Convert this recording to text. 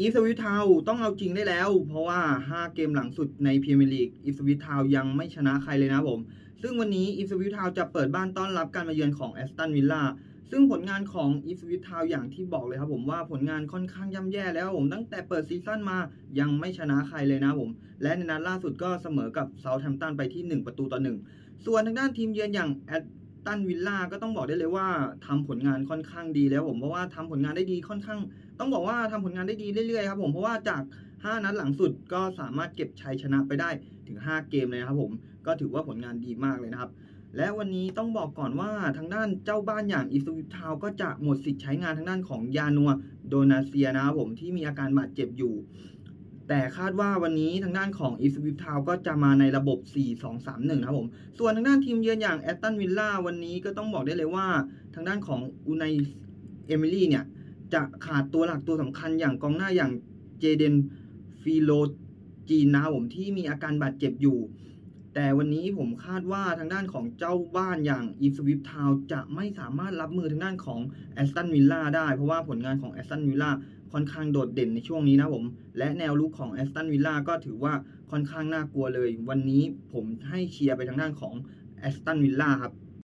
อีสวิทาวต้องเอาจริงได้แล้ว เพราะว่า 5 เกมหลังสุดในพรีเมียร์ลีกอีสวิทาวยังไม่ชนะใครเลยนะผม ซึ่งวันนี้อีสวิทาวจะเปิดบ้านต้อนรับการมาเยือนของแอสตันวิลล่าซึ่งผลงานของอีสวิทาวอย่างที่บอกเลยครับผมว่าผลงานค่อนข้างย่ำแย่แล้วผมตั้งแต่เปิดซีซั่นมายังไม่ชนะใครเลยนะผม และในนัดล่าสุดก็เสมอกับเซาท์แฮมป์ตันไปที่ 1 ประตูต่อ 1 ส่วนทางด้านทีมเยือนอย่างแอ ตันวิลล่าก็ต้องบอกได้เลยว่าทำผลงานค่อนข้างดีแล้วผมเพราะว่าทำผลงานได้ดีค่อนข้าง ต้องบอกว่าทำผลงานได้ดีเรื่อยๆครับผมเพราะว่าจาก 5 นัดหลังสุดก็สามารถเก็บชัยชนะไปได้ถึง 5 เกมเลยนะครับผมก็ถือว่าผลงานดีมากเลยนะครับ และวันนี้ต้องบอกก่อนว่าทางด้านเจ้าบ้านอย่างอีสวิทาวก็จะหมดสิทธิ์ใช้งานทางด้านของยานัวโดนาเซียนะครับผมที่มีอาการบาดเจ็บอยู่ แต่คาดว่าวันนี้ทางด้านของอีสวิปทาวก็จะมาในระบบ 4-2-3-1นะครับผม ส่วนทางด้านทีมเยือนอย่างแอตตันวิลล่าวันนี้ก็ต้องบอกได้เลยว่า ทางด้านของอูไนเอมิลี่เนี่ย จะขาดตัวหลักตัวสำคัญอย่างกองหน้าอย่างเจเดนฟิโลจีนนะครับผมที่มีอาการบาดเจ็บอยู่ แต่วันนี้ผมคาดว่าทางด้านของเจ้าบ้านอย่างอีฟสวิฟทาวจะไม่สามารถรับมือทางด้านของแอสตันวิลล่าได้ เพราะว่าผลงานของแอสตันวิลล่าค่อนข้างโดดเด่นในช่วงนี้นะผม และแนวลุกของแอสตันวิลล่าก็ถือว่าค่อนข้างน่ากลัวเลย วันนี้ผมให้เชียร์ไปทางด้านของแอสตันวิลล่าครับ